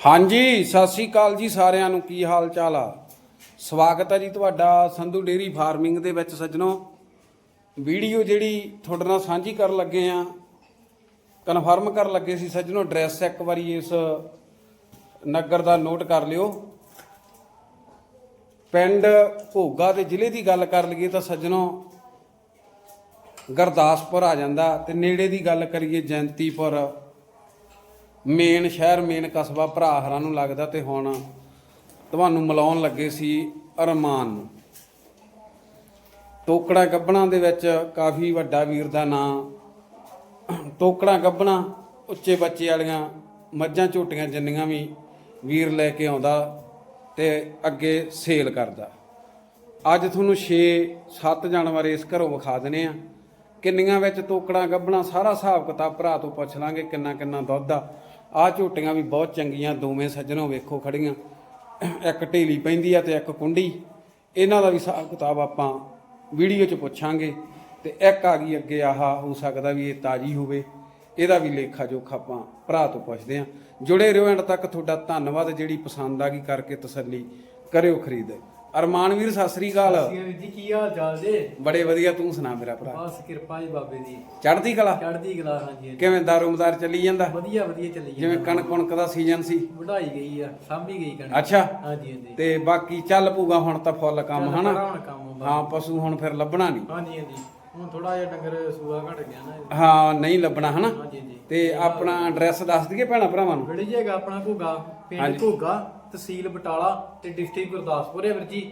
ਹਾਂਜੀ, ਸਤਿ ਸ੍ਰੀ ਅਕਾਲ ਜੀ ਸਾਰਿਆਂ ਨੂੰ। ਕੀ ਹਾਲ ਚਾਲ ਆ? ਸਵਾਗਤ ਹੈ ਜੀ ਤੁਹਾਡਾ ਸੰਧੂ ਡੇਰੀ ਫਾਰਮਿੰਗ ਦੇ ਵਿੱਚ ਸੱਜਣੋ। ਵੀਡੀਓ ਜਿਹੜੀ ਤੁਹਾਡੇ ਨਾਲ ਸਾਂਝੀ ਕਰਨ ਲੱਗੇ ਆ, ਕਨਫਰਮ ਕਰਨ ਲੱਗੇ ਸੀ ਸੱਜਣੋ, ਐਡਰੈਸ ਇੱਕ ਵਾਰੀ ਇਸ ਨਗਰ ਦਾ ਨੋਟ ਕਰ ਲਿਓ। ਪਿੰਡ ਭੋਗਾ ਦੇ ਜ਼ਿਲ੍ਹੇ ਦੀ ਗੱਲ ਕਰ ਲਈਏ ਤਾਂ ਸੱਜਣੋ, ਗੁਰਦਾਸਪੁਰ ਆ ਜਾਂਦਾ ਤੇ ਨੇੜੇ ਦੀ ਗੱਲ ਕਰੀਏ ਜੈਂਤੀਪੁਰ। ਮੇਨ ਸ਼ਹਿਰ, ਮੇਨ ਕਸਬਾ ਭਰਾ ਹਰਾਂ ਨੂੰ ਲੱਗਦਾ ਤੇ ਹੁਣ ਤੁਹਾਨੂੰ ਮਿਲਾਉਣ ਲੱਗੇ ਸੀ ਅਰਮਾਨ ਨੂੰ। ਟੋਕੜਾ ਗੱਬਣਾ ਦੇ ਵਿੱਚ ਕਾਫੀ ਵੱਡਾ ਵੀਰ ਦਾ ਨਾਂ। ਤੋਕੜਾ ਗੱਬਣਾ, ਉੱਚੇ ਬੱਚੇ ਵਾਲੀਆਂ ਮੱਝਾਂ ਝੋਟੀਆਂ ਜਿੰਨੀਆਂ ਵੀ ਵੀਰ ਲੈ ਕੇ ਆਉਂਦਾ ਤੇ ਅੱਗੇ ਸੇਲ ਕਰਦਾ। ਅੱਜ ਤੁਹਾਨੂੰ 6 7 ਜਾਨਵਰ ਇਸ ਘਰੋਂ ਵਿਖਾ ਦਨੇ ਆ ਕਿੰਨੀਆਂ ਵਿੱਚ ਤੋਕੜਾਂ ਗੱਬਣਾ ਸਾਰਾ ਹਿਸਾਬ ਕਿਤਾਬ ਭਰਾ ਤੋਂ ਪੁੱਛ ਲਾਂਗੇ ਕਿੰਨਾ ਕਿੰਨਾ ਦੁੱਧ ਆ। ਆ ਝੋਟੀਆਂ ਵੀ ਬਹੁਤ ਚੰਗੀਆਂ, ਦੋਵੇਂ ਸੱਜਣੋਂ ਵੇਖੋ ਖੜੀਆਂ। ਇੱਕ ਢੇਲੀ ਪੈਂਦੀ ਆ ਤੇ ਇੱਕ ਕੁੰਡੀ। ਇਹਨਾਂ ਦਾ ਵੀ ਹਿਸਾਬ ਕਿਤਾਬ ਆਪਾਂ ਵੀਡੀਓ 'ਚ ਪੁੱਛਾਂਗੇ। ਤੇ ਇੱਕ ਆ ਗਈ ਅੱਗੇ, ਆਹ, ਹੋ ਸਕਦਾ ਵੀ ਇਹ ਤਾਜੀ ਹੋਵੇ। ਇਹਦਾ ਵੀ ਲੇਖਾ ਜੋਖਾ ਆਪਾਂ ਭਰਾ ਤੋਂ ਪੁੱਛਦੇ ਆਂ ਜੁੜੇ ਰਹੋ ਐਂਡ ਤੱਕ, ਤੁਹਾਡਾ ਧੰਨਵਾਦ। ਜਿਹੜੀ ਪਸੰਦ ਆ ਗਈ ਕਰਕੇ ਤਸੱਲੀ ਕਰਿਓ ਖਰੀਦ। ਅਰਮਾਨ ਵੀਰ ਸਤਿ ਸ੍ਰੀ ਅਕਾਲ। ਵੀਰ ਜੀ ਕੀ ਹਾਲ ਚਾਲ ਜੇ? ਬੜੇ ਵਧੀਆ ਤੂੰ ਸੁਣਾ ਮੇਰਾ ਭਰਾ। ਬਸ ਕਿਰਪਾ ਜੀ ਬਾਬੇ ਦੀ। ਚੜ੍ਹਦੀ ਕਲਾ? ਚੜ੍ਹਦੀ ਕਲਾ ਹਾਂਜੀ ਹਾਂਜੀ। ਕਿਵੇਂ ਦਾਰੂਮਦਾਰ ਚੱਲੀ ਜਾਂਦਾ? ਵਧੀਆ ਵਧੀਆ ਚੱਲੀ ਜਿਵੇਂ ਕਣਕ ਕਣਕ ਦਾ ਸੀਜ਼ਨ ਸੀ। ਵਢਾਈ ਗਈ ਆ ਸਾਂਭੀ ਗਈ ਕਣਕ। ਅੱਛਾ। ਹਾਂਜੀ ਹਾਂਜੀ। ਤੇ ਬਾਕੀ ਚੱਲ ਪੂਗਾ ਹੁਣ ਤਾਂ ਫੁੱਲ ਕੰਮ ਚੱਲ ਹਨਾ? ਕੰਮ। ਹਾਂ ਪਸ਼ੂ ਹੁਣ ਫਿਰ ਲੱਭਣਾ ਨਹੀਂ। ਹਾਂਜੀ ਹਾਂਜੀ। ਹੁਣ ਥੋੜਾ ਜਿਹਾ ਡੰਗਰ ਸੂਆ ਘਟ ਗਿਆ ਨਾ। ਹਾਂ ਨਹੀਂ ਲੱਭਣਾ ਹਨਾ? ਹਾਂਜੀ ਹਾਂਜੀ। ਤੇ ਆਪਣਾ ਐਡਰੈਸ ਦੱਸ ਦਈਏ ਭੈਣਾ ਭਰਾਵਾਂ ਨੂੰ? ਬੜੀ ਜਗ੍ਹਾ ਆਪਣਾ ਘੋਗਾ ਪਿੰਡ ਘੋਗਾ। ਤਹਿਸੀਲ ਬਟਾਲਾ ਤੇ ਡਿਸਟ੍ਰਿਕਟ ਗੁਰਦਾਸਪੁਰ ਹੈ ਵੀਰ ਜੀ।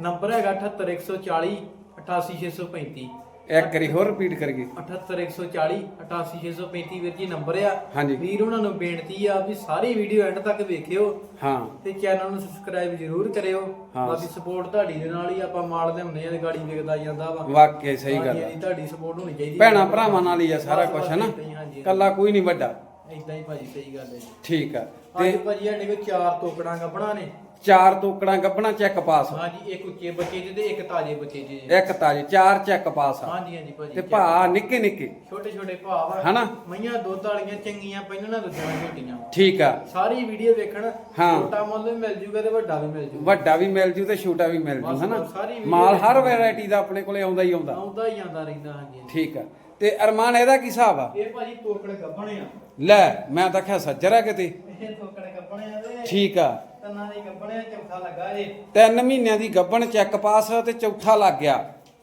ਨੰਬਰ ਹੈਗਾ 78140 88635 ਇੱਕ ਵਾਰੀ ਹੋਰ ਰਿਪੀਟ ਕਰੀਏ। 78140 88635 ਵੀਰ ਜੀ ਨੰਬਰ ਆ। ਹਾਂਜੀ। ਵੀਰ ਉਹਨਾਂ ਨੂੰ ਬੇਨਤੀ ਆ ਵੀ ਸਾਰੀ ਵੀਡੀਓ ਐਂਡ ਤੱਕ ਵੇਖਿਓ ਹਾਂ। ਤੇ ਚੈਨਲ ਨੂੰ ਸਬਸਕ੍ਰਾਈਬ ਜ਼ਰੂਰ ਕਰਿਓ। ਹਾਂ। ਬਾਕੀ ਸਪੋਰਟ ਤੁਹਾਡੀ ਦੇ ਨਾਲ ਹੀ ਆਪਾਂ ਮਾਲ ਲਿਆਉਂਦੇ ਆ ਤੇ ਗਾੜੀ ਵਿਕਦਾ ਜਾਂਦਾ ਵਾ। ਵਾਕਿਆ ਸਹੀ ਗੱਲ ਹਾਂਜੀ, ਆ। ਹਾਂਜੀ, ਤੁਹਾਡੀ ਸਪੋਰਟ ਹੋਣੀ ਚਾਹੀਦੀ ਭੈਣਾ ਭਰਾਵਾਂ ਨਾਲ ਹੀ ਆ ਸਾਰਾ ਬਸ ਹੈ ਨਾ ਹਾਂਜੀ। ਕੱਲਾ ਕੋਈ ਨਹੀਂ ਵੱਡਾ। ਇਦਾਂ ਹੀ ਭਾਜੀ ਸਹੀ ਗੱਲ ਹੈ ਜੀ। ਠੀਕ ਆ। ਅੱਜ ਤੇ ਭਾਜੀ ਸਾਡੇ ਕੋਲ ਚਾਰ ਤੋਕੜਾਂ ਗੱਬਣਾ ਨੇ ਚਾਰ ਤੋਕੜਾਂ ਗੱਬਣਾ ਚੈੱਕ ਪਾਸ। ਹਾਂਜੀ ਇੱਕ ਉੱਚੇ ਬੱਚੇ ਚ ਤੇ ਇੱਕ ਤਾਜੇ ਬੱਚੇ ਚ। ਜੀ। ਇੱਕ ਤਾਜੇ ਚਾਰ ਚੈੱਕ ਪਾਸ ਆ। ਹਾਂਜੀ ਹਾਂਜੀ ਭਾਜੀ ਤੇ ਭਾ ਨਿੱਕੇ ਨਿੱਕੇ। ਛੋਟੇ ਛੋਟੇ ਆ ਹਨਾ? ਮਈਆਂ ਦੁੱਧ ਵਾਲੀਆਂ ਚੰਗੀਆਂ ਪਹਿਲਾਂ ਨਾ ਦੂਜੀਆਂ ਝੋਟੀਆਂ। ਠੀਕ ਆ। ਸਾਰੀ ਵੀਡੀਓ ਵੇਖਣ ਹਾਂ। ਛੋਟਾ ਮੁੱਲ ਵੀ ਮਿਲ ਜੂਗਾ ਤੇ ਵੱਡਾ ਵੀ ਮਿਲ ਜੂਗਾ। ਵੱਡਾ ਵੀ ਮਿਲ ਜੂ ਤੇ ਛੋਟਾ ਵੀ ਮਿਲ ਜੂ ਬਸ, ਹਨਾ? ਬਸ, ਸਾਰੀ video ਮਾਲ ਹਰ। ਵੈਰਾਈਟੀ ਦਾ ਆਪਣੇ ਕੋਲੇ ਆਉਂਦਾ ਹੀ ਆਉਂਦਾ। ਆਉਂਦਾ ਹੀ ਆਉਂਦਾ ਰਹਿੰਦਾ ਹਾਂਜੀ ਹਾਂਜੀ। ਠੀਕ ਆ। ਤੇ ਅਰਮਾਨ ਇਹਦਾ ਕੀ ਹਿਸਾਬ ਆ? ਇਹ ਭਾਜੀ ਤੋਕੜ ਗੱਬਣੇ ਆ। ਲੈ ਮੈਂ ਤਾਂ ਕਿਹਾ ਸੱਜਰ ਆ ਕਿਤੇ। ਇਹ ਤੋਕੜ ਗੱਬਣੇ ਆ ਤੇ ਠੀਕ ਆ। ਤੰਨਾ ਦੀ ਗੱਬਣੇ ਆ, ਚੌਥਾ ਲੱਗਾ ਇਹ ਤਿੰਨ ਮਹੀਨਿਆਂ ਦੀ ਗੱਬਣ ਚੈੱਕ ਪਾਸ ਤੇ ਚੌਥਾ ਲੱਗ ਗਿਆ।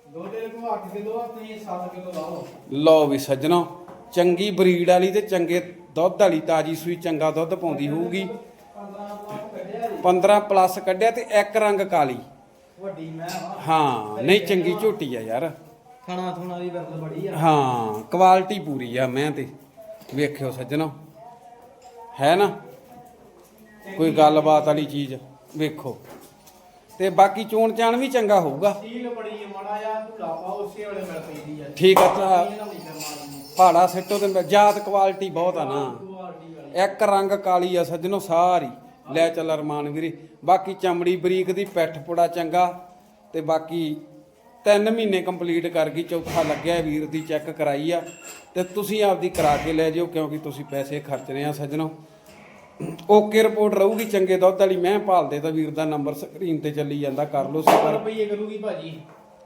ਦੋ ਦੇ ਕੋ 8 ਕਿਲੋ ਤੇ 7 ਕਿਲੋ ਲਾਓ। ਲਓ ਵੀ ਸੱਜਣੋ ਚੰਗੀ ਬਰੀਡ ਵਾਲੀ ਤੇ ਚੰਗੇ ਦੁੱਧ ਵਾਲੀ ਤਾਜੀ ਸੂਈ ਚੰਗਾ ਦੁੱਧ ਪਾਉਂਦੀ ਹੋਊਗੀ। 15 ਪਲਾਟ ਕੱਢਿਆ ਜੀ। 15 ਪਲੱਸ ਕੱਢਿਆ ਤੇ ਇੱਕ ਰੰਗ ਕਾਲੀ। ਵੱਡੀ ਮੈਂ ਹਾਂ ਨਹੀਂ ਚੰਗੀ ਝੋਟੀ ਆ ਯਾਰ। ਖਾਣਾ ਥੁਣਾ ਦੀ ਵਰਤ ਬੜੀ ਆ। ਹਾਂ ਕੁਆਲਿਟੀ ਪੂਰੀ ਆ ਮੈਂ ਤੇ। ਵੇਖਿਓ ਸੱਜਣੋ। ਹੈ ਨਾ? ਕੋਈ ਗੱਲਬਾਤ ਵਾਲੀ ਚੀਜ਼ ਵੇਖੋ। ਤੇ ਬਾਕੀ ਚੋਣ ਚਾਣ ਵੀ ਚੰਗਾ ਹੋਊਗਾ। ਸੀਲ ਬੜੀ ਮਾੜਾ ਆ ਧੂੜਾ ਪਾਓ ਉਸੇ ਵੇਲੇ ਮਿਲ ਪੈਂਦੀ ਆ ਠੀਕ ਆ ਤਾਂ ਨਹੀਂ ਕਰਨਾ ਪਹਾੜਾ ਸਿੱਟੋ ਤੇ ਜਾਤ ਕੁਆਲਿਟੀ ਬਹੁਤ ਆ ਨਾ। ਕੁਆਲਿਟੀ ਵਾਲੀ। ਇੱਕ ਰੰਗ ਕਾਲੀ ਆ ਸੱਜਣੋ ਸਾਰੀ। ਲੈ ਚੱਲ ਅਰਮਾਨ ਵੀਰੇ। ਬਾਕੀ ਚਮੜੀ ਬਰੀਕ ਦੀ ਪਿੱਠ ਪੁੜਾ ਚੰਗਾ। ਤੇ ਬਾਕੀ 3 ਮਹੀਨੇ ਕੰਪਲੀਟ ਕਰ ਗਈ ਚੌਥਾ ਲੱਗਿਆ ਵੀਰ ਦੀ ਚੈੱਕ ਕਰਾਈ ਆ। ਤੇ ਤੁਸੀਂ ਆਪਦੀ ਕਰਾ ਕੇ ਲੈ ਜਿਓ ਕਿਉਂਕਿ ਤੁਸੀਂ ਪੈਸੇ ਖਰਚਣੇ ਆ ਸੱਜਣੋ। ਓਕੇ ਰਿਪੋਰਟ ਰਹੂਗੀ ਚੰਗੇ ਦੁੱਧ ਵਾਲੀ? ਮੈਂ ਭਾਲਦੇ ਤਾਂ ਵੀਰ ਦਾ ਨੰਬਰ ਸਕਰੀਨ ਤੇ ਚੱਲੀ ਜਾਂਦਾ ਕਰ ਲਓ 100 ਸਪਰ ਰੁਪਏ ਕਰੂਗੀ ਭਾਜੀ।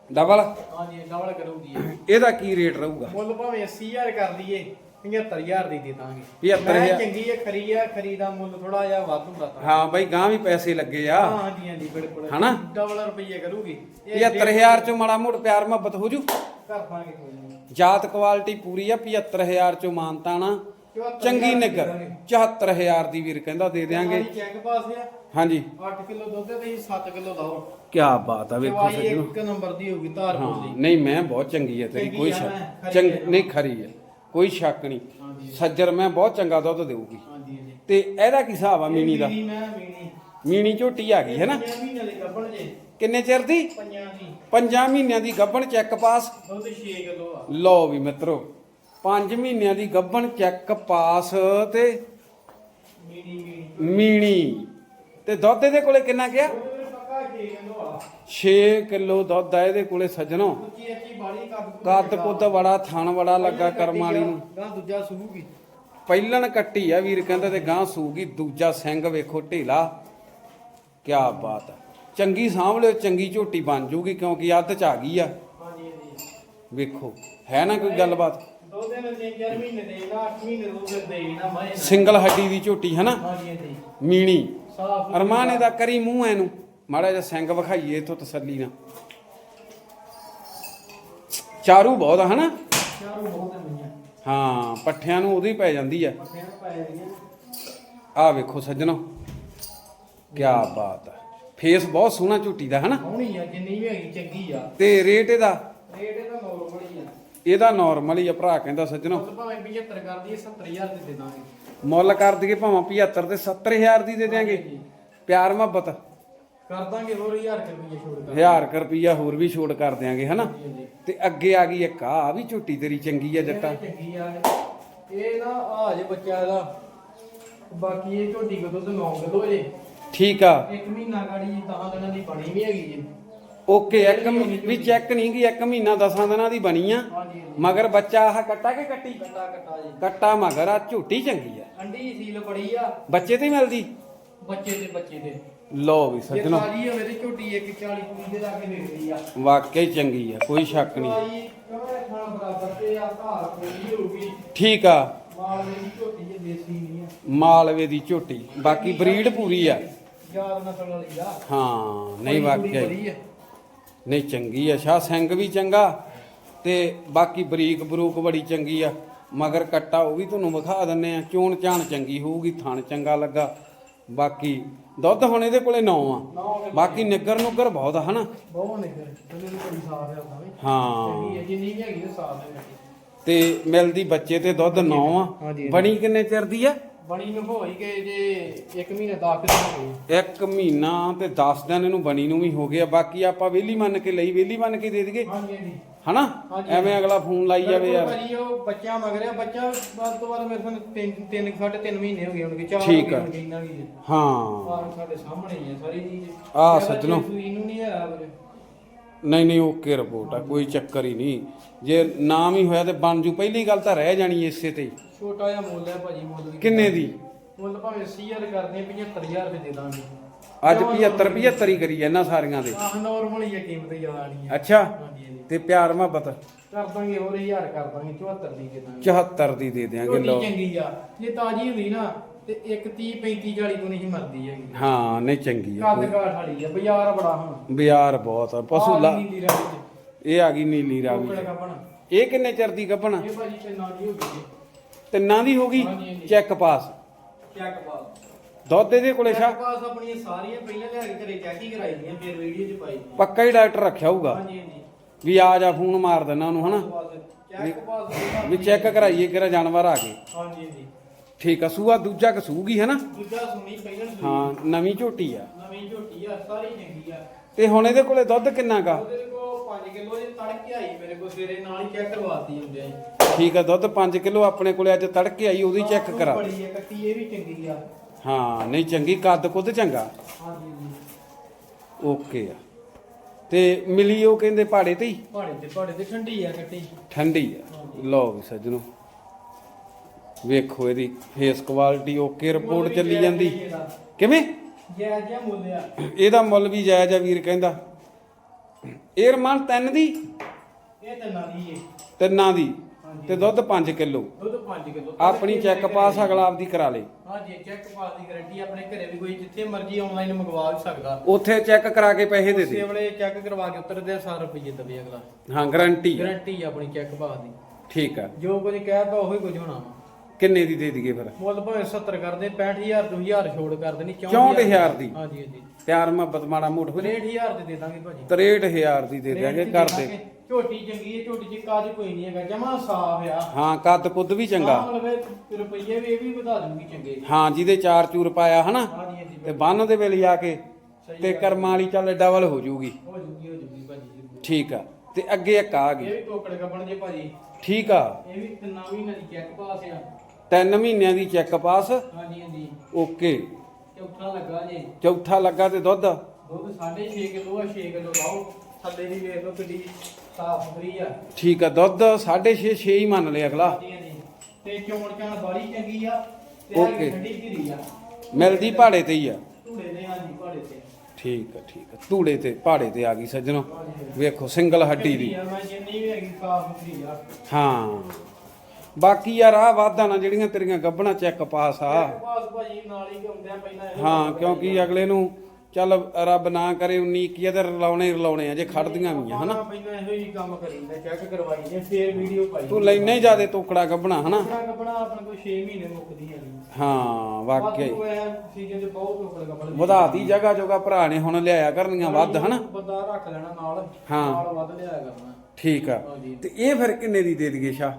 ਡਬਲ? ਹਾਂਜੀ ਡਬਲ ਕਰੂਗੀ। ਇਹ। ਇਹਦਾ ਕੀ ਰੇਟ ਰਹੂਗਾ? ਮੁੱਲ ਭਾਵੇਂ 80000 ਕਰ ਦਈਏ 75000 ਦੀ ਦੇ ਦਾਂਗੇ। 75,000 ਮੈਂ ਚੰਗੀ ਹੈ ਖਰੀ ਆ ਖਰੀ ਦਾ ਮੁੱਲ ਥੋੜਾ ਜਿਹਾ ਵੱਧ ਹੁੰਦਾ ਤਾਂ। ਹਾਂ ਬਾਈ ਗਾਂ ਵੀ ਪੈਸੇ ਲੱਗੇ ਆ। ਹਾਂ ਹਾਂਜੀ ਹਾਂਜੀ ਬਿਲਕੁਲ। ਹਨਾ? ਡਬਲ ਰੁਪਏ ਕਰੂਗੀ। 75000 ਚੋਂ ਮਾੜਾ ਮੋੜ ਪਿਆਰ ਮੁਹੱਬਤ ਹੋ ਜੂ। ਕਰ ਦਾਂਗੇ ਕੋਈ ਜਾਤ ਕੁਆਲਿਟੀ ਪੂਰੀ ਆ 75000 ਚੋਂ ਮਾਨਤਾਣਾ ਚੰਗੀ ਨਿੱਗਰ 74000 ਦੀ ਵੀਰ ਕਹਿੰਦਾ ਦੇ ਦੇਾਂਗੇ ਚੈੱਕ ਪਾਸ ਆ। ਹਾਂਜੀ। 8 ਕਿਲੋ ਦੁੱਧ ਤੇ 7 ਕਿਲੋ ਲਾਓ। ਕੀ ਬਾਤ ਆ ਵੇਖੋ ਸੱਜਣੋ। ਇੱਕ ਨੰਬਰ ਦੀ ਹੋਊਗੀ ਧਾਰ ਬੋਲੀ ਨਹੀਂ ਮੈਂ ਬਹੁਤ ਚੰਗੀ ਹੈ ਤੇਰੀ ਕੋਈ ਸ਼ੱਕ। ਚੰਗ। ਨਹੀਂ ਖਰੀ ਹੈ ਕੋਈ ਸ਼ੱਕ ਨਹੀਂ। ਸੱਜਰ ਮੈਂ ਬਹੁਤ ਚੰਗਾ ਦੁੱਧ ਦੇਊਗੀ। ਤੇ ਇਹਦਾ ਕੀ ਹਿਸਾਬ ਆ ਮੀਨੀ ਦਾ? ਮੀਨੀ ਮੈਂ ਮੀਨੀ ਮੀਨੀ ਝੋਟੀ ਆ ਗਈ ਹੈ ਨਾ? ਦੀ ਜੇ। ਕਿੰਨੇ ਚਿਰ ਦੀ? ਪੰਜਾਂ ਦੀ। ਪੰਜਾਂ ਮਹੀਨਿਆਂ ਦੀ ਗੱਭਣ ਚੈੱਕ ਪਾਸ? ਦੁੱਧ 6 ਕਿਲੋ ਆ। ਲਓ ਵੀ ਮਿੱਤਰੋ 5 ਮਹੀਨਿਆਂ ਦੀ ਗੱਭਣ ਚੈੱਕ ਪਾਸ ਤੇ ਮੀਣੀ। ਤੇ ਦੁੱਧ ਇਹਦੇ ਕੋਲੇ ਕਿੰਨਾ ਗਿਆ? ਉਹਦੇ ਵਿੱਚ ਪੱਕਾ 6 ਕਿਲੋ ਆ 6 ਕਿਲੋ ਦੁੱਧ ਆ ਇਹਦੇ ਕੋਲੇ ਸੱਜਣੋ। ਕੱਦ ਕੱਦ ਬੜਾ ਥਣ ਬੜਾ ਲੱਗਾ ਕਰਮ ਵਾਲੀ ਨੂੰ। ਗਾਂ ਦੂਜਾ ਸੂਗੀ। ਪਹਿਲਣ ਕੱਟੀ ਆ ਵੀਰ ਕਹਿੰਦਾ ਤੇ ਗਾਂ ਸੂਗੀ ਦੂਜਾ ਸਿੰਘ ਵੇਖੋ ਢੇਲਾ। ਕੀ ਬਾਤ ਆ। ਚੰਗੀ ਸਾਂਭ ਲਿਓ ਚੰਗੀ ਝੋਟੀ ਬਣ ਜੂਗੀ ਕਿਉਂਕਿ ਅੱਧ ਚ ਆ ਗਈ ਆ। ਵੇਖੋ ਹੈ ਨਾ ਕੋਈ ਗੱਲਬਾਤ? ਦੋ ਦਿਨ ਤਿੰਨ ਚਾਰ ਮਹੀਨੇ ਦੇ ਨਾ 8 ਮਹੀਨੇ ਦੋ ਫਿਰ ਦੇ ਨਾ ਮੈਂ ਸਿੰਗਲ ਹੱਡੀ ਦੀ ਝੋਟੀ ਹੈ ਨਾ ਹਾਂਜੀ। ਮੀਣੀ। ਸਾਫ਼ ਅਰਮਾਨ ਇਹਦਾ ਕਰੀ ਮੂੰਹ ਐਨੂੰ ਮਾੜਾ ਜਿਹਾ ਸਿੰਘ ਵਿਖਾਈਏ ਇਥੋਂ ਤਸੱਲੀ ਨਾਲ। ਚਾਰੂ ਬਹੁਤ ਆ ਹਨਾ? ਚਾਰੋਂ ਬਹੁਤ ਮਈਆਂ ਹਾਂ ਪੱਠਿਆਂ ਨੂੰ ਉਹਦੀ ਪੈ ਜਾਂਦੀ ਆ। ਦੀਆਂ ਆ। ਵੇਖੋ ਸੱਜਣੋ ਕੀ ਬਾਤ ਆ। ਫੇਸ ਬਹੁਤ ਸੋਹਣਾ ਝੋਟੀ ਦਾ ਹਨਾ? ਹੋਣੀ ਆ ਜਿੰਨੀ ਵੀ ਹੈਗੀ ਚੰਗੀ ਆ। ਤੇ ਰੇਟ ਇਹਦਾ? ਰੇਟ ਇਹਦਾ ਇਹਦਾ ਨਾਰਮਲ ਹੀ ਆ ਭਰਾ ਕਹਿੰਦਾ ਸੱਜਣੋ। ਭਾਵੇਂ 75 ਕਰਦੀ 70000 ਦੇ ਦੇ ਦਾਂਗੇ। ਮੁੱਲ ਕਰ ਦਈਏ ਭਾਵੇਂ 75 ਤੇ 70000 ਦੀ ਦੇ ਦਿਆਂਗੇ। ਪਿਆਰ ਮੁਹੱਬਤ। ਕਰ ਦਾਂਗੇ ਹੋਰ 1000 ਰੁਪਏ ਛੋੜ ਕਰ 1000 ਕੁ ਰੁਪਈਆ ਹੋਰ ਵੀ ਛੋੜ ਕਰ ਦਿਆਂਗੇ ਹਨਾ? ਤੇ ਅੱਗੇ ਆ ਗਈ ਇੱਕ ਆ ਵੀ ਝੋਟੀ ਤੇਰੀ ਚੰਗੀ ਆ ਜੱਟਾ। ਇਹ ਚੰਗੀ ਆ। ਇਹ। ਇਹ ਨਾ ਆ ਜੇ ਬੱਚਾ ਇਹਦਾ ਬਾਕੀ ਇਹ ਝੋਟੀ ਕਦੋਂ ਤੇ 9 ਕਿਲੋ ਜੇ ਠੀਕ ਆ। ਇੱਕ ਮਹੀਨਾ ਗਾੜੀ 10 ਦਿਨਾਂ ਦੀ ਬਣੀ ਵੀ ਹੈਗੀ ਜੀ। ਓਕੇ ਇੱਕ ਮਹੀ- ਵੀ ਚੈੱਕ ਨਹੀਂ ਗਈ ਇੱਕ ਮਹੀਨਾ 10 ਦਿਨਾਂ ਦੀ ਬਣੀ ਆ। ਹਾਂਜੀ ਮਗਰ ਬੱਚਾ ਆਹ ਕੱਟਾ ਕੇ ਕੱਟੀ? ਕੱਟਾ ਕੱਟਾ ਜੀ। ਕੱਟਾ ਮਗਰ ਆ ਝੋਟੀ ਚੰਗੀ ਆ। ਅੰਡੀ ਸੀਲ ਬੜੀ ਆ। ਬੱਚੇ ਤੇ ਮਿਲਦੀ? ਬੱਚੇ ਦੇ ਬੱਚੇ ਦੇ ਲਓ ਵੀ ਜੇ ਸੱਜਣੋ। ਤਾਜੀ ਹੋਵੇ ਤੇ ਝੋਟੀ ਇੱਕ 40 ਕੁੜੀ ਦੇ ਲਾਗੇ ਮਿਲਦੀ ਆ। ਵਾਕਈ ਚੰਗੀ ਆ ਕੋਈ ਸ਼ੱਕ ਨਹੀਂ। ਤਾਜੀ ਕਮਰੇ ਖਾਣ ਬਰਾਬਰ ਤੇ ਆ ਘਾਲ ਕੋਈ ਹੋਊਗੀ। ਠੀਕ ਆ। ਮਾਲ ਦੀ ਝੋਟੀ ਜੇ ਦੇਸੀ ਨਹੀਂ ਆ। ਮਾਲਵੇ ਦੀ ਝੋਟੀ ਬਾਕੀ ਬਰੀਡ ਪੂਰੀ ਆ। ਯਾਦ ਨਸਲ ਵਾਲੀ ਆ। ਹਾਂ ਨਹੀਂ ਕੁੜੀ ਵਾਕਿਆ ਬੜੀ ਆ। ਨਹੀਂ ਚੰਗੀ ਆ ਸ਼ਾਹ ਸਿੰਘ ਵੀ ਚੰਗਾ ਤੇ ਬਾਕੀ ਬਰੀਕ ਬਰੂਕ ਬੜੀ ਚੰਗੀ ਆ। ਮਗਰ ਕੱਟਾ ਉਹ ਵੀ ਤੁਹਾਨੂੰ ਵਿਖਾ ਦਿੰਨੇ ਆ ਚੋਣ ਚਾਣ ਚੰਗੀ ਹੋਊਗੀ ਥਣ ਚੰਗਾ ਲੱਗਾ। ਬਾਕੀ ਦੁੱਧ ਹੁਣ ਇਹਦੇ ਕੋਲੇ 9 ਆ। ਨੌ ਕਿਲੋ ਬਾਕੀ ਨਿੱਗਰ ਨੁੱਗਰ ਬਹੁਤ ਆ ਹਨਾ? ਬਹੁਤ ਸਾਫ਼ ਹੈ। ਜਿੰਨੀ ਹੈਗੀ ਸਾਫ਼ ਤੇ ਮਿਲਦੀ ਬੱਚੇ ਤੇ ਦੁੱਧ 9 ਆ। ਬਣੀ ਕਿੰਨੇ ਚਿਰ ਦੀ ਆ? ਬਣੀ ਨੂੰ ਗਏ ਜੇ ਮਹੀਨੇ ਦਿਨ ਹੋ ਗਏ। ਇੱਕ ਮਹੀਨਾ ਤੇ 10 ਦਿਨ ਇਹਨੂੰ ਬਣੀ ਨੂੰ ਵੀ ਹੋ ਗਿਆ ਬਾਕੀ ਆਪਾਂ ਵਿਹਲੀ ਮੰਨ ਕੇ ਲਈ ਵਿਹਲੀ ਮੰਨ ਕੇ ਦੇ ਦਈਏ। ਹਾਂਜੀ ਹਾਂਜੀ। ਹਨਾ? ਹਾਂਜੀ। ਐਵੇਂ ਅਗਲਾ ਫੋਨ ਲਾਈ ਜਾਵੇ ਯਾਰ। ਭਾਜੀ ਉਹ ਬੱਚਾ ਮਗਰਿਆ ਬੱਚਾ ਵੱਧ ਤੋਂ ਵੱਧ ਮੇਰੇ ਕੋਲ ਤਿੰਨ ਤਿੰਨ ਸਾਢੇ ਤਿੰਨ ਮਹੀਨੇ ਹੋ ਗਏ ਹੋਣਗੇ ਚਾਰ ਠੀਕ ਹੋ ਗਏ ਆ। ਹੋਣਗੇ ਇਹਨਾਂ ਦੀ। ਹਾਂ। ਸਾਡੇ ਸਾਹਮਣੇ ਹੀ ਹੈ ਸਾਰੀ ਚੀਜ਼। ਆਹ ਇਹਦਾ ਸੱਜਣੋ। ਸੂਈ ਨੂੰ ਨਹੀਂ ਆਇਆ ਵੀਰੇ ਨਹੀਂ ਨਹੀਂ ਓਕੇ ਰਿਪੋਰਟ ਆ ਕੋਈ ਚੱਕਰ ਹੀ ਨਹੀਂ। ਜੇ ਨਾਮ ਹੀ ਹੋਇਆ ਤੇ ਬਣ ਜੂ ਪਹਿਲੀ ਗੱਲ ਤਾਂ ਰਹਿ ਜਾਣੀ ਇਸੇ ਤੇ ਹੀ। ਛੋਟਾ ਜਿਹਾ ਮੁੱਲ ਹੈ ਭਾਜੀ ਮੁੱਲ ਵੀ ਕਿੰਨੇ ਦੀ? ਮੁੱਲ ਭਾਵੇਂ 80000 ਕਰਦੇ ਆ 75000 ਰੁਪਏ ਦੇ ਦਾਂਗੇ। ਅੱਜ 75 75 ਹੀ? ਕਰੀ ਇਹਨਾਂ ਸਾਰੀਆਂ ਦੇ। ਆਹ ਨਾਰਮਲ ਹੀ ਹੈ ਕੀਮਤ ਜ਼ਿਆਦਾ ਨਹੀਂ ਹੈ। ਅੱਛਾ ਹਾਂਜੀ ਹਾਂਜੀ। ਤੇ ਪਿਆਰ ਮੁਹੱਬਤ? ਕਰ ਦਾਂਗੇ ਹੋਰ 1000 ਕਰ ਦਾਂਗੇ 74 ਦੀ ਦੇ ਦਾਂਗੇ। 74 ਦੀ ਦੇ ਦਿਆਂਗੇ ਰੋਟੀ ਲਓ। ਚੰਗੀ ਆ। ਜੇ ਤਾਜੀ ਹੁੰਦੀ ਨਾ ਤੇ ਇੱਕ 30 35 40 ਤੋਂ ਨਹੀਂ ਮਰਦੀ ਹੈਗੀ। ਹਾਂ ਨਹੀਂ ਚੰਗੀ ਆ ਕੱਦ ਕਾਠ ਵਾਲੀ ਆ ਬਾਜ਼ਾਰ ਬੜਾ ਹੁਣ। ਬਿਆਰ ਬਹੁਤ ਆ ਪਸ਼ੂ ਲਾ ਇਹ ਆ ਗਈ ਨੀਲੀ ਰਾਵੀ ਕੋਕੜ ਕੱਪਣਾ। ਇਹ ਕਿੰਨੇ ਚਿਰ ਦੀ ਗੱਭਣ ਇਹ ਭਾਜੀ ਤੇ ਨਾ ਦੀ ਹੋ ਗਈ ਤਿੰਨਾਂ ਦੀ ਹੋ ਗਈ। ਚੈੱਕ ਪਾਸ ਚੈੱਕ ਪਾਸ ਦੁੱਧ ਇਹਦੇ ਕੋਲੇ ਸ਼ਾ ਪਾਸ ਆਪਣੀਆਂ ਸਾਰੀਆਂ ਪਹਿਲਾਂ ਲਿਆ ਕੇ ਘਰੇ ਚੈੱਕ ਹੀ ਕਰਾਈ ਦੀਆਂ ਫਿਰ ਵੀਡੀਓ 'ਚ ਪਾਈ ਪੱਕਾ ਹੀ ਡਾਕਟਰ ਰੱਖਿਆ ਹੋਊਗਾ। ਹਾਂਜੀ ਹਾਂਜੀ। ਵੀ ਆ ਜਾ ਫੋਨ ਮਾਰ ਦੇਣਾ ਉਹਨੂੰ ਹਨਾ? ਚੈੱਕ ਪਾਸ ਵੀ ਚੈੱਕ ਕਰਾਈਏ ਕਿਹੜਾ ਜਾਨਵਰ ਆ ਗਏ। ਹਾਂਜੀ ਹਾਂਜੀ। ਠੀਕ ਆ ਸੂਆ ਦੂਜਾ ਕਸੂਗੀ ਹੈ ਨਾ ਦੂਜਾ ਸੁਣੀ ਪਹਿਲਾਂ ਸੁਣੀ। ਹਾਂ ਨਵੀਂ ਝੋਟੀ ਆ। ਨਵੀਂ ਝੋਟੀ ਆ ਸਾਰੀ ਚੰਗੀ ਆ। ਤੇ ਹੁਣ ਇਹਦੇ ਕੋਲੇ ਦੁੱਧ ਕਿੰਨਾ ਗਾ? ਉਹਦੇ ਕੋ 5 ਕਿਲੋ ਜੇ ਤੜਕੇ ਆਈ ਮੇਰੇ ਕੋ ਸਵੇਰੇ ਨਾਲ ਹੀ ਚੈੱਕ ਕਰਵਾਤੀ ਹੁੰਦੇ ਆ ਠੀਕ ਆ ਦੁੱਧ 5 ਕਿਲੋ ਆਪਣੇ ਕੋਲੇ ਅੱਜ ਤੜਕੇ ਆਈ ਉਹਦੀ ਚੈੱਕ ਕਰਾ। ਬੜੀ ਆ ਕੱਟੀ ਇਹ ਵੀ ਚੰਗੀ ਆ। ਹਾਂ ਨਹੀਂ ਚੰਗੀ ਕੱਦ ਕੁੱਦ ਚੰਗਾ। ਹਾਂਜੀ ਜੀ ਓਕੇ ਆ। ਤੇ ਮਿਲੀ ਉਹ ਕਹਿੰਦੇ ਪਹਾੜੇ ਤੇ ਹੀ? ਪਹਾੜੇ ਤੇ ਪਹਾੜੇ ਤੇ ਠੰਡੀ ਆ ਕੱਟੀ। ਠੰਡੀ ਆ। ਲਓ ਵੀ ਸੱਜਣੋ। ਵੇਖੋ ਇਹਦੀ ਫੇਸ ਕੁਆਲਿਟੀ ਓਕੇ ਰਿਪੋਰਟ ਚੱਲੀ ਜਾਂਦੀ। ਕਿਵੇਂ? ਜੈ ਜੈ ਮੁੱਲਿਆ ਇਹਦਾ ਮੁੱਲ ਵੀ ਜਾਇਜ਼ ਆ ਵੀਰ ਕਹਿੰਦਾ। ਇਹ ਰਮਾਨ ਤਿੰਨ ਦੀ? ਇਹ ਤਾਂ ਨਾਲੀ ਏ ਤਿੰਨਾਂ ਦੀ। ਤੇ ਦੁੱਧ 5 ਕਿਲੋ। ਦੁੱਧ 5 ਕਿਲੋ। ਆਪਣੀ ਚੈੱਕ ਪਾਸ ਅਗਲਾ ਆਪਦੀ ਕਰਾ ਲੇ। ਹਾਂਜੀ ਚੈੱਕ ਪਾਸ ਦੀ ਗਾਰੰਟੀ ਆਪਣੇ ਘਰੇ ਵੀ ਕੋਈ ਜਿੱਥੇ ਮਰਜ਼ੀ ਆਨਲਾਈਨ ਮੰਗਵਾ ਵੀ ਸਕਦਾ। ਉੱਥੇ ਚੈੱਕ ਕਰਾ ਕੇ ਪੈਸੇ ਦੇ ਉਸੇ ਦੇ। ਵੇਲੇ ਚੈੱਕ ਕਰਵਾ ਕੇ ਉਤਰਦੇ ਆ 100 ਰੁਪਏ ਦਵੇ ਅਗਲਾ। ਹਾਂ ਗਾਰੰਟੀ ਗਾਰੰਟੀ ਆਪਣੀ ਚੈੱਕ ਪਾਸ ਦੀ। ਠੀਕ ਆ। ਜੋ ਕੁਝ ਕਹਿਤਾ ਉਹੀ ਕੁਝ ਹੋਣਾ। ਕਿੰਨੇ ਦੀ ਦੇ ਦਈਏ ਫਿਰ? ਮੁੱਲ ਭਾਵੇਂ 70 ਕਰਦੇ 65000 2000 ਛੋੜ ਕਰ ਦੇਣੀ 64,000 ਦੀ। ਹਾਂਜੀ ਹਾਂਜੀ। ਪਿਆਰ ਮੁਹੱਬਤ ਮਾੜਾ ਮੋਟ ਹੋ 63000 ਦੇ ਦੇ ਦਾਂਗੇ ਭਾਜੀ। 63000 ਦੀ ਦੇ ਰੇਟ ਘਰ ਦੇ ਦਾਂਗੇ। ਝੋਟੀ ਚੰਗੀ ਹੈ ਝੋਟੀ ਚ ਕਾਜ ਕੋਈ ਨਹੀਂ ਹੈਗਾ ਜਮਾ ਸਾਫ਼ ਆ। ਹਾਂ ਕੱਦ ਕੁੱਦ ਵੀ ਚੰਗਾ। ਹਾਂ, ਮਤਲਬ ਇਹ ਰੁਪਈਏ ਵੀ ਇਹ ਵੀ ਵਧਾ ਦੂੰਗੀ ਚੰਗੇ। ਹਾਂ ਜਿਹਦੇ ਚਾਰ ਚੂਰ ਪਾਇਆ ਹਨਾ ਹਾਂਜੀ ਹਾਂਜੀ ਤੇ ਬੰਨ ਦੇ ਵੇਲੇ ਆ ਕੇ ਤੇ ਕਰਮਾਂ ਵਾਲੀ ਚੱਲ ਡਬਲ ਹੋ ਜੂਗੀ ਹੋ ਜੂਗੀ ਭਾਜੀ ਜੀ। ਠੀਕ ਆ ਤੇ ਅੱਗੇ ਇੱਕ ਆ ਗਈ। ਇਹ ਵੀ ਟੋਕੜ ਕੱਪਣ ਜੇ ਭਾਜੀ। ਠੀਕ ਆ। ਇਹ ਵੀ ਤਿੰਨਾਂ ਮਹੀਨਿਆਂ ਦੀ ਚੈੱਕ ਪਾਸ ਆ। ਤਿੰਨ ਮਹੀਨਿਆਂ ਦੀ ਚੈੱਕ ਪਾਸ ਹਾਂਜੀ ਹਾਂਜੀ। ਓਕੇ। ਚੌਥਾ ਲੱਗਾ ਜੇ। ਚੌਥਾ ਲੱਗਾ ਤੇ ਦੁੱਧ? ਦੁੱਧ 6.5 ਕਿਲੋ ਆ 6 ਕਿਲੋ ਲਾਓ। ਥੱਲੇ ਦੀ ਵੇਖ ਲਓ ਕਿੱਡੀ ਸਾਫ਼ ਸੁਥਰੀ ਆ। ਠੀਕ ਆ ਦੁੱਧ 6.5 6 ਹੀ ਮੰਨ ਲਿਆ ਅਗਲਾ। ਹਾਂਜੀ ਹਾਂਜੀ। ਤੇ ਚੋਣ ਚਾਣ ਬਾੜੀ ਚੰਗੀ ਆ ਤੇ Okay. ਆ ਠੰਡੀ ਧੀਰੀ ਆ। ਮਿਲਦੀ ਪਹਾੜੇ ਤੇ ਹੀ ਆ। ਧੂੜੇ ਨੇ ਹਾਂਜੀ ਪਹਾੜੇ ਤੇ। ਠੀਕ ਆ ਠੀਕ ਆ। ਧੂੜੇ ਤੇ ਪਹਾੜੇ ਤੇ ਆ ਗਈ ਸੱਜਣੋ। ਵੇਖੋ ਸਿੰਗਲ ਹੱਡੀ ਦੀ। ਧੀਰੀ ਆ, ਮੈਂ ਜਿੰਨੀ ਵੀ ਹੈਗੀ ਸਾਫ਼ ਸੁਥਰੀ ਆ। ਹਾਂ। ਬਾਕੀ ਯਾਰ ਆ ਵਾਧਾ ਨਾ ਜਿਹੜੀਆਂ ਤੇਰੀਆਂ ਗੱਬਣਾ ਚੈੱਕ ਪਾਸ ਆ। ਬਾਸ ਭਾਜੀ ਨਾਲ ਹੀ ਹੁੰਦੇ ਆ ਪਹਿਲਾਂ ਇਹੋ ਹਾਂ ਕਿਉਂਕਿ ਅਗਲੇ ਨੂੰ ਚੱਲ ਰੱਬ ਨਾ ਕਰੇ 19 ਕੀ ਤੇ ਰਲਾਉਣੇ ਹੀ ਰਲਾਉਣੇ ਆ ਜੇ ਖੜਦੀਆਂ ਵੀ ਆ ਹਨਾ? ਪਹਿਲਾਂ ਇਹੋ ਹੀ ਕੰਮ ਕਰੀਦਾ ਚੈੱਕ ਕਰਵਾਈ ਫੇਰ ਵੀਡੀਓ ਪਾਈ ਤੂੰ ਲੈਣਾ ਹੀ ਜਿਆਦੇ ਤੋਕੜਾ ਗੱਬਣਾ ਹਨਾ? ਕੱਪੜਾ ਆਪਣੇ ਕੋਲ 6 ਮਹੀਨੇ ਮੁੱਕਦੀਆਂ ਨਹੀਂ ਹਾਂ ਵਾਕਿਆ ਹੀ। ਸੀਜ਼ਨ ਚ ਬਹੁਤ ਵਧਾਤੀ ਜਗ੍ਹਾ ਜੋਗਾ ਭਰਾ ਨੇ ਹੁਣ ਲਿਆਇਆ ਕਰਨੀਆਂ ਵੱਧ ਹਨਾ? ਬੰਦਾ ਰੱਖ ਲੈਣਾ ਨਾਲ ਹਾਂ। ਨਾਲ ਵੱਧ ਲਿਆ ਕਰਨਾ। ਠੀਕ ਆ। ਤੇ ਇਹ ਫਿਰ ਕਿੰਨੇ ਦੀ ਦੇ ਦਈਏ ਸ਼ਾ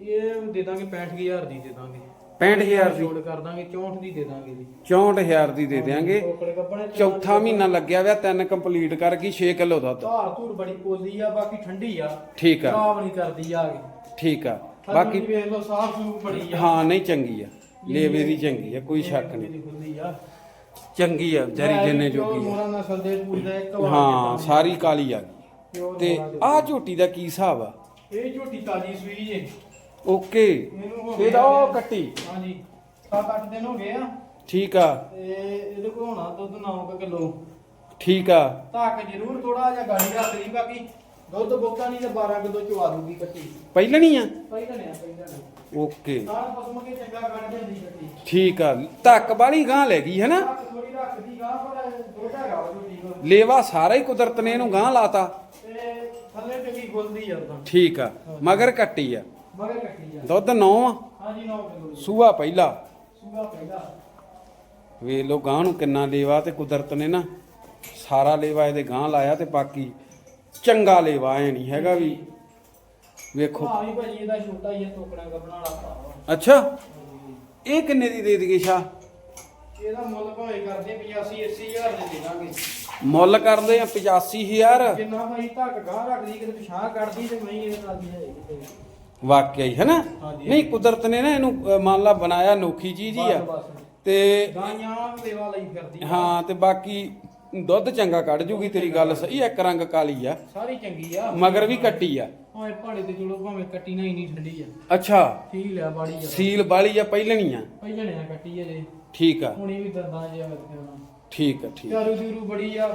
ਇਹ ਦੇ ਦਾਂਗੇ 65000 ਦੀ ਦੇ ਦਾਂਗੇ। 65000 ਦੀ? ਛੋੜ ਕਰ ਦਾਂਗੇ 64 ਦੀ ਦੇ ਦਾਂਗੇ ਜੀ। 64000 ਦੀ ਦੇ ਦਿਆਂਗੇ। ਟੋਕੜੇ ਕੱਪੜੇ ਚੌਥਾ ਮਹੀਨਾ ਲੱਗਿਆ ਵਿਆ ਤਿੰਨ ਕੰਪਲੀਟ ਕਰ ਗਈ 6 ਕਿਲੋ ਦੁੱਧ। ਧਾਰ ਧੂਰ ਬੜੀ ਪੋਲੀ ਆ ਬਾਕੀ ਠੰਡੀ ਆ। ਠੀਕ ਆ। ਖਰਾਬ ਨਹੀਂ ਕਰਦੀ ਆ ਕੇ ਠੀਕ ਆ। ਬਾਕੀ ਵੇਖ ਲਓ ਸਾਫ਼ ਸੂਫ ਬੜੀ ਆ। ਹਾਂ ਨਹੀਂ ਚੰਗੀ ਆ। ਲੇਵੇ ਦੀ ਚੰਗੀ ਆ ਕੋਈ ਸ਼ੱਕ ਨਹੀਂ। ਦੀ ਖੁੱਲੀ ਆ। ਚੰਗੀ ਆ ਵਿਚਾਰੀ ਜਿੰਨੇ ਜੋਗੀ ਆ। ਦੇ ਦਾ ਹਾਂ ਸਾਰੀ ਕਾਲੀ ਆ। ਗਈ ਤੇ ਦੇ। ਆਹ ਝੋਟੀ ਦਾ ਕੀ ਹਿਸਾਬ ਆ? ਇਹ ਝੋਟੀ ਤਾਜੀ ਸੂਈ ਜੇ। ਓਕੇ। ਇਹਨੂੰ ਹੋ ਇਹਦਾ ਉਹ ਕੱਟੀ। ਹਾਂਜੀ। 7-8 ਦਿਨ ਹੋ ਗਏ ਆ। ਠੀਕ ਆ। ਤੇ ਇਹਦੇ ਕੋਲ ਹੋਣਾ ਦੁੱਧ 9 ਕਿਲੋ। ਠੀਕ ਆ। ਧੱਕ ਜ਼ਰੂਰ ਥੋੜਾ ਜਿਹਾ ਗਾੜੀ ਰੱਖਦੀ ਬਾਕੀ ਦੁੱਧ ਬੋਕਾ ਨਹੀਂ ਤੇ 12 ਕਿਲੋ ਚਵਾ ਦੂਗੀ ਕੱਟੀ। ਪਹਿਲਣੀ ਆ? ਪਹਿਲਾਂ ਨੇ ਪਹਿਲਾਂ ਨੇ ਓਕੇ। ਸਾਰਾ ਪਸਮ ਕੇ ਚੰਗਾ ਕੱਢ ਜਾਂਦੀ ਕੱਟੀ। ਠੀਕ ਆ। ਧੱਕ ਬਾਲੀ ਗਾਂ ਲੈ ਗਈ ਹੈ ਨਾ ਧੱਕ ਥੋੜੀ ਰੱਖਦੀ ਗਾ ਪਰ ਦੁੱਧ ਹੈਗਾ ਉਹ ਝੋਟੀ ਕੋਲ ਲੇਵਾ ਸਾਰਾ ਹੀ ਕੁਦਰਤ ਨੇ ਇਹਨੂੰ ਗਾਂ ਲਾਤਾ। ਤੇ ਥੱਲੇ ਖੁੱਲਦੀ ਆ ਉਦਾਂ। ਠੀਕ ਆ। ਮਗਰ ਕੱਟੀ ਆ। ਮਗਰ ਕੱਟੀ ਆ। ਦੁੱਧ 9 ਆ? ਹਾਂਜੀ 9 ਕਿਲੋ ਸੂਆ ਪਹਿਲਾ? ਸੂਗਾ ਪਹਿਲਾ। ਵੇ ਲੋ ਗਾਂ ਨੂੰ ਕਿੰਨਾ ਲੇਵਾ ਤੇ ਕੁਦਰਤ ਨੇ ਨਾ। ਸਾਰਾ ਲੇਵਾ ਇਹਦੇ ਗਾਂ ਲਾਇਆ ਤੇ ਬਾਕੀ ਚੰਗਾ ਲੇਵਾ ਐ ਨਹੀਂ ਹੈਗਾ ਵੀ। ਵੇਖੋ। ਹਾਂ ਵੀ ਭਾਜੀ ਇਹਦਾ ਛੋਟਾ ਹੀ ਆ ਟੋਕੜਾ ਗੱਬਣਾ ਵਾਲਾ ਭਰਾ ਅੱਛਾ। ਇਹ ਕਿੰਨੇ ਦੀ ਦੇ ਦਈਏ ਸ਼ਾ ਇਹਦਾ ਮੁੱਲ ਭਾਵੇਂ ਕਰਦੇ 85 80000 ਦੇ ਦੇ ਦਾਂਗੇ ਮੁੱਲ ਕਰਦੇ ਆ 85000 ਜਿੰਨਾ ਭਾਈ ਧੱਕ ਗਾਹ ਰੱਖਦੀ ਕਿਤੇ ਪਿਛਾਂ ਕੱਢਦੀ ਤੇ ਮੈਂ ਇਹ ਨਾਲ ਦੀ ਵਾਕਿਆ ਹੀ ਹੈ ਨਾ ਹਾਂਜੀ। ਨਹੀਂ ਕੁਦਰਤ ਨੇ ਨਾ ਇਹਨੂੰ ਮੰਨ ਲਾ ਬਣਾਇਆ ਨੋਖੀ ਚੀਜ਼ ਹੀ ਆ। ਤੇ ਗਾਈਆਂ ਲੇਵਾ ਲਈ ਫਿਰਦੀ ਆ। ਹਾਂ ਤੇ ਬਾਕੀ ਦੁੱਧ ਚੰਗਾ ਕੱਢ ਜੂਗੀ ਤੇਰੀ ਗੱਲ ਸਹੀ ਇੱਕ ਰੰਗ ਕਾਲੀ ਆ। ਸਾਰੀ ਚੰਗੀ ਆ। ਮਗਰ ਵੀ ਕੱਟੀ ਆ। ਭਾਵੇਂ ਪਹਾੜੇ ਤੇ ਚਲੋ ਭਾਵੇਂ ਕੱਟੀ ਨਾ ਇੰਨੀ ਠੰਡੀ ਆ। ਅੱਛਾ। ਠੀਕ ਲਿਆ ਬਾੜੀ ਆ ਸੀਲ ਬਾਲੀ ਆ ਪਹਿਲਣੀ ਆ। ਪਹਿਲਾਂ ਨੇ ਕੱਟੀ ਆ ਜੇ। ਠੀਕ ਆ। ਹੁਣੀ ਵੀ ਦੰਦਾਂ ਜਿਹਾ ਵਰਤਿਆ ਠੀਕ ਆ ਠੀਕ ਚਾਰੂ ਚੂਰੂ ਬੜੀ ਆ।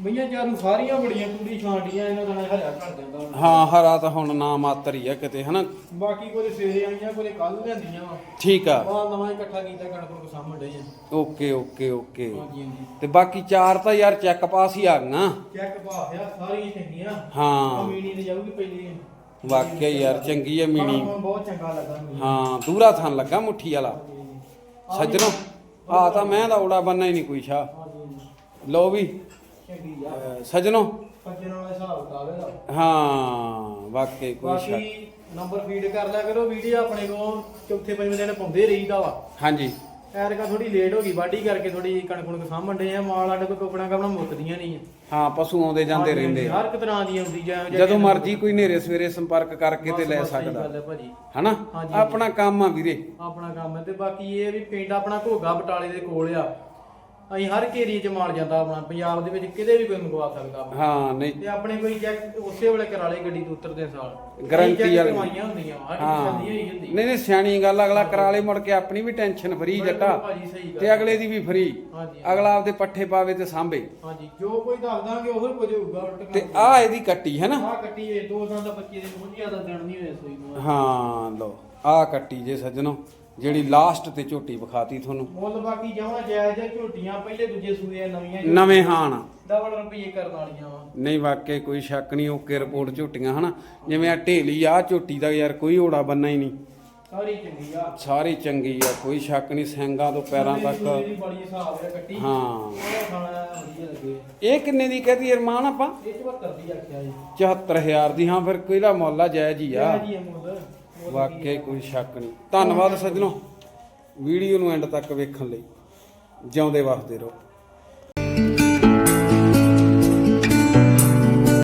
ਬਈਆਂ ਚਾਰੂ ਸਾਰੀਆਂ ਬੜੀਆਂ ਪੂਰੀ ਛਾਂਟੀਆਂ ਇਹਨਾਂ ਦਾ ਹਰਿਆ ਘੜ ਜਾਂਦਾ ਹੁਣ। ਹਾਂ ਹਰਾ ਤਾਂ ਹੁਣ ਨਾ ਮਾਤਰ ਹੀ ਆ ਕਿਤੇ ਹਨਾ? ਬਾਕੀ ਕੋਈ ਸਵੇਰੇ ਆਈਆਂ ਕੋਈ ਕੱਲ ਲਿਆਂਦੀਆਂ ਵਾ। ਠੀਕ ਆ। ਬਾਅਦ ਨਵਾਂ ਹੀ ਇਕੱਠਾ ਕੀਤਾ ਕਣਕ ਨੂੰ ਸਾਹਮਣੇ ਡੇ ਆ। Okay okay okay. ਹਾਂਜੀ ਹਾਂਜੀ। ਤੇ ਬਾਕੀ ਚਾਰ ਤਾਂ ਯਾਰ ਚੈੱਕ ਪਾਸ ਹੀ ਆ ਗਈਆਂ। ਚੈੱਕ ਭਾਫਿਆ ਸਾਰੀਆਂ ਚੰਗੀਆਂ। ਹਾਂ। ਮੀਣੀ ਤੇ ਜਾਊਗੀ ਪਹਿਲੀ। ਵਾਕਿਆ ਯਾਰ ਚੰਗੀ ਆ ਮੀਣੀ। ਮੈਨੂੰ ਬਹੁਤ ਚੰਗਾ ਲੱਗਾ ਮੈਨੂੰ ਹਾਂ ਦੂਰਾ ਥਣ ਲੱਗਾ ਮੁੱਠੀ ਵਾਲਾ। ਸੱਜਣੋ ਆ ਤਾਂ ਮੈਂ ਦਾ ਓੜਾ ਬੰਨਾ ਹੀ ਨਹੀਂ ਕੋਈ ਸ਼ਾ ਹਾਂਜੀ। ਲਓ ਵੀ। ਚੰਗੀ ਆ। ਅਹ ਸੱਜਣੋ? ਸੱਜਣ ਵਾਲਾ ਹਿਸਾਬ ਕਿਤਾਬ ਇਹਦਾ। ਹਾਂ ਵਾਕਈ ਕੋਈ ਸ਼ੱਕ। ਬਾਕੀ ਨੰਬਰ ਫੀਡ ਕਰ ਲਿਆ ਕਰੋ ਵੀਡੀਓ ਆਪਣੇ ਕੋਲ ਚੌਥੇ ਪੰਜਵੇਂ ਦਿਨ ਪਾਉਂਦੇ ਰਹੀਦਾ ਵਾ। ਹਾਂਜੀ। ਐਰਕਾ ਥੋੜੀ ਲੇਟ ਹੋ ਗਈ ਵਾਢੀ ਕਰਕੇ ਥੋੜੀ ਕਣਕ ਕੁਣਕ ਸਾਂਭਣ ਡੇ ਆ ਮਾਲ ਸਾਡੇ ਕੋਲ ਟੋਕਣਾ ਕਪਣਾ ਮੁੱਕਦੀਆਂ ਨਹੀਂ ਆ। ਹਾਂ ਪਸ਼ੂ ਆਉਂਦੇ ਜਾਂਦੇ ਰਹਿੰਦੇ ਆ। ਹਰ ਇੱਕ ਤਰ੍ਹਾਂ ਦੀ ਆਉਂਦੀ ਜਾਂ ਜਦੋਂ ਮਰਜ਼ੀ ਕੋਈ ਨੇਰੇ ਸਵੇਰੇ ਸੰਪਰਕ ਕਰਕੇ ਤੇ ਲੈ ਬਸ, ਬਸ ਸਹੀ ਸਕਦਾ। ਗੱਲ ਹੈ ਭਾਜੀ। ਹਨਾ? ਹਾਂਜੀ। ਆਪਣਾ ਕੰਮ ਆ ਵੀਰੇ। ਆਪਣਾ ਕੰਮ ਹੈ ਤੇ ਬਾਕੀ ਇਹ ਵੀ ਪਿੰਡ ਆਪਣਾ ਘੋਗਾ ਬਟਾਲੇ ਦੇ ਕੋਲ ਆ। ਅਸੀਂ ਹਰ ਇੱਕ ਏਰੀਏ 'ਚ ਮਾਲ ਜਾਂਦਾ ਆਪਣਾ ਪੰਜਾਬ ਦੇ ਵਿੱਚ ਕਿਤੇ ਵੀ ਕੋਈ ਮੰਗਵਾ ਸਕਦਾ। ਹਾਂ ਨਹੀਂ। ਤੇ ਆਪਣੇ ਕੋਈ ਚੈੱਕ ਉਸੇ ਵੇਲੇ ਕਰਾ ਲਏ ਗੱਡੀ ਤੋਂ ਉਤਰਦੇ ਸਾਲ। check ਵਾਲੀ। ਕਰਵਾਈਆਂ ਹੁੰਦੀਆਂ ਵਾ, ਸਾਡੀ ਹਾਂ। ਚੱਲਦੀ ਹੋਈ ਹੁੰਦੀ ਨਹੀਂ ਨਹੀਂ ਸਿਆਣੀ ਗੱਲ ਅਗਲਾ ਕਰਾ ਲੇ ਮੁੜ ਕੇ ਆਪਣੀ ਵੀ ਟੈਨਸ਼ਨ ਫਰੀ ਜੱਟਾ ਭਾਜੀ ਸਹੀ ਗੱਲ ਤੇ ਅਗਲੇ ਦੀ ਵੀ ਫਰੀ ਹਾਂਜੀ ਅਗਲਾ ਆਪਦੇ ਪੱਠੇ ਪਾਵੇ ਤੇ ਸਾਂਭੇ। ਹਾਂਜੀ ਜੋ ਕੋਈ ਦੱਸ ਦਾਂਗੇ ਉਹ ਹੀ ਕੁਝ ਹੋਊਗਾ ਉਲਟ ਤੇ ਆ ਇਹਦੀ ਕੱਟੀ ਹੈ ਨਾ? ਆ ਕੱਟੀ ਇਹ ਦੋ ਦਿਨ ਦਾ ਬੱਚੇ ਦੇ ਬਹੁਤ ਜ਼ਿਆਦਾ ਦਿਨ ਨਹੀਂ ਹੋਏ ਸੋਈ ਨੂੰ। ਹਾਂ ਲੋ ਆ ਕੱਟੀ ਜੇ ਸੱਜਣੋ। ਜਿਹੜੀ ਲਾਸਟ ਤੇ ਝੋਟੀ ਵਿਖਾਤੀ ਤੁਹਾਨੂੰ। ਮੁੱਲ ਬਾਕੀ ਜਮਾਂ ਜਾਇਜ਼ ਹੈ ਝੋਟੀਆਂ ਪਹਿਲੇ ਦੂਜੇ ਸੂਏ ਆ ਨਵੀਆਂ ਨਵੇਂ ਹਾਣ ਡਬਲ ਰੁਪਏ ਕਰਨ ਵਾਲੀਆਂ ਵਾ। ਨਹੀਂ ਵਾਕਿਆ ਕੋਈ ਸ਼ੱਕ ਨਹੀਂ ਓਕੇ ਰਿਪੋਰਟ ਝੋਟੀਆਂ ਹਨਾ? ਜਿਵੇਂ ਆ ਢੇਲੀ ਆ ਝੋਟੀ ਦਾ ਯਾਰ ਕੋਈ ਓੜਾ ਬੰਨਾ ਹੀ ਨਹੀਂ। ਸਾਰੀ ਚੰਗੀ ਆ। ਸਾਰੀ ਚੰਗੀ ਆ ਕੋਈ ਸ਼ੱਕ ਨਹੀਂ ਸਿੰਘਾਂ ਤੋਂ ਪੈਰਾਂ ਤੱਕ। ਦੀ ਬੜੀ ਹਿਸਾਬ ਹੈ ਕੱਟੀ। ਹਾਂ। ਉਹਦਾ ਖਾਣਾ ਵਧੀਆ ਲੱਗੇ। ਇਹ ਕਿੰਨੇ ਦੀ ਕਹਦੀ ਅਰਮਾਨ ਆਪਾਂ? ਇਹ 74 ਦੀ ਆਖਿਆ ਜੀ 74000 ਦੀ ਹਾਂ ਫਿਰ ਕਿਹੜਾ ਮੁੱਲ ਆ ਜਾਇਜ਼ ਹੀ ਆ। ਜੀ ਇਹ ਮੁੱਲ ਮੁੱਲ। ਵਾਕਿਆ ਕੋਈ ਸ਼ੱਕ ਨਹੀਂ। ਧੰਨਵਾਦ ਸੱਜਣੋ। ਵੀਡੀਓ ਨੂੰ ਐਂਡ ਤੱਕ ਵੇਖਣ ਲਈ ਜਿਉਂਦੇ ਵਸਦੇ ਰਹੋ।